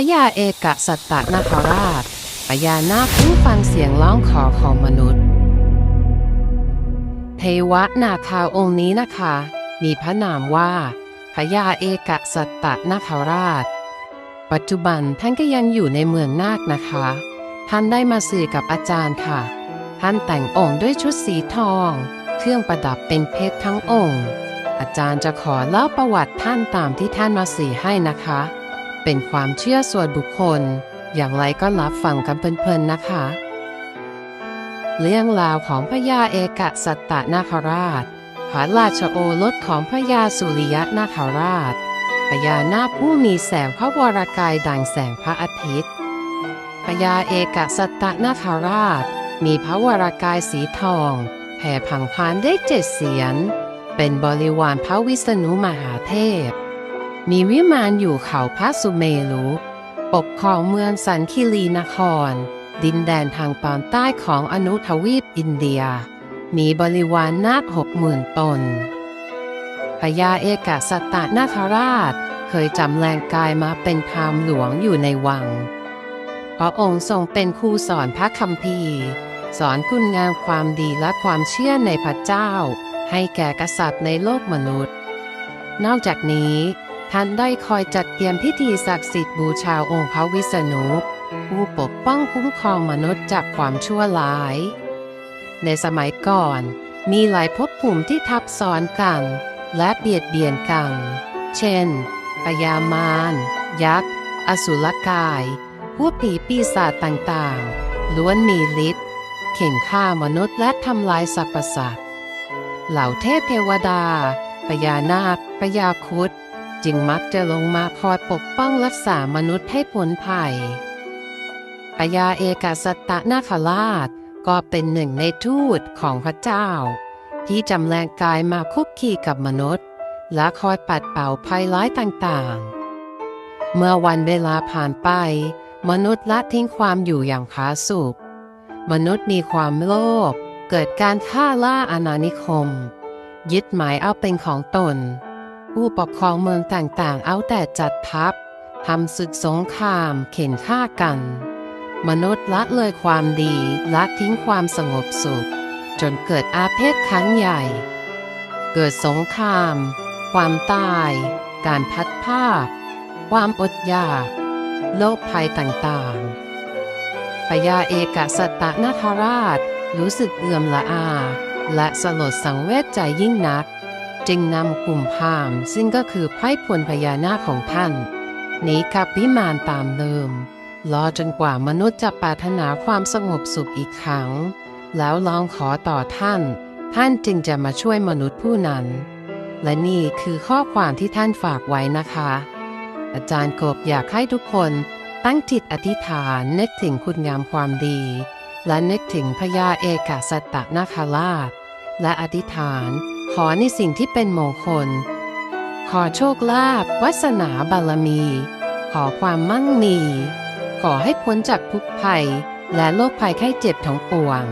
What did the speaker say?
พญาเอกสัตตนาคราชพญานาคผู้ฟังเสียงร้องขอของมนุษย์ เทวนาคาองค์นี้นะคะ มีพระนามว่าพญาเอกสัตตนาคราช ปัจจุบันท่านก็ยังอยู่ในเมืองนาคนะคะ ท่านได้มาสื่อกับอาจารย์ค่ะ ท่านแต่งองค์ด้วยชุดสีทอง เครื่องประดับเป็นเพชรทั้งองค์ อาจารย์จะขอเล่าประวัติท่านตามที่ท่านมาสื่อให้นะคะ เป็นความเชื่อส่วนบุคคล อย่างไรก็รับฟังกันเพลินๆนะคะ เรื่องราวของพระยาเอกสัตตนาคราชพระราชโอรสของพระยาสุริยะนาคราชพญานาคผู้มีแสงพระวรกายดังแสงพระอาทิตย์พญาเอกสัตตนาคราช มีพระวรกายสีทองแผ่ผังพานได้เจ็ดเสียน เป็นบริวารพระวิษณุมหาเทพ มีวิมานอยู่เขาพระสุเมรุปกครองเมืองสันคิรีนคร ดินแดนทางตอนใต้ของอนุทวีปอินเดีย มีบริวารนาคหกหมื่นตนพญาเอกสัตตนาคราช เคยจำแรงกายมาเป็นพราหมณ์หลวงอยู่ในวัง พระองค์ทรงเป็นครูสอนพระคัมภีร์ สอนคุณงามความดีและความเชื่อในพระเจ้า ให้แก่กษัตริย์ในโลกมนุษย์ นอกจากนี้ ท่านได้คอยจัดเตรียมพิธีศักดิ์สิทธิ์บูชาองค์พระวิษณุผู้ปกป้องคุ้มครองมนุษย์จากความชั่วร้าย ในสมัยก่อน มีหลายภพภูมิที่ทับซ้อนกันและเบียดเบียนกันเช่นปยามาร ยักษ์ อสุรกาย ผู้ผีปีศาจต่างๆ ล้วนมีฤทธิ์เข่นฆ่ามนุษย์และทำลายสรรพสัตว์ เหล่าเทพเทวดาพญานาคพญาคุด จึงมักจะลงมาคอยปกป้องรักษามนุษย์ให้พ้นภัยพญาเอกสัตตนาคราชก็เป็นหนึ่งในทูตของพระเจ้า ที่จำแรงกายมาคุกคีกับมนุษย์ และคอยปัดเป่าภัยร้ายต่างๆ เมื่อวันเวลาผ่านไป มนุษย์ละทิ้งความอยู่อย่างผาสุกมนุษย์มีความโลภเกิดการฆ่าล่าอาณานิคม ยึดหมายเอาเป็นของตน ผู้ปกครองเมืองต่างๆ เอาแต่จัดทัพทำศึกสงคราม เข็นฆ่ากัน มนุษย์ละเลยความดีละทิ้งความสงบสุข จนเกิดอาเพศครั้งใหญ่ เกิดสงคราม ความตาย การพัดภาคความอดอยาก โรคภัยต่างๆพญาเอกสัตตนาคราช รู้สึกเอื่อมละอา และสลดสังเวชใจยิ่งนัก จึงนำกลุ่มพามซึ่งก็คือไพร่พลพญานาคของท่านหนีกลับวิมานตามเดิม รอจนกว่ามนุษย์จะปรารถนาความสงบสุขอีกครั้ง แล้วลองขอต่อท่าน ท่านจึงจะมาช่วยมนุษย์ผู้นั้น และนี่คือข้อความที่ท่านฝากไว้นะคะ อาจารย์กบอยากให้ทุกคนตั้งจิตอธิษฐานนึกถึงคุณงามความดี และนึกถึงพญาเอกสัตตนาคราช และอธิษฐาน ขอในสิ่งที่เป็นมงคล ขอโชคลาภวัสนาบารมี ขอความมั่งมี ขอให้พ้นจากทุกภัย และโรคภัยไข้เจ็บทั้งปวง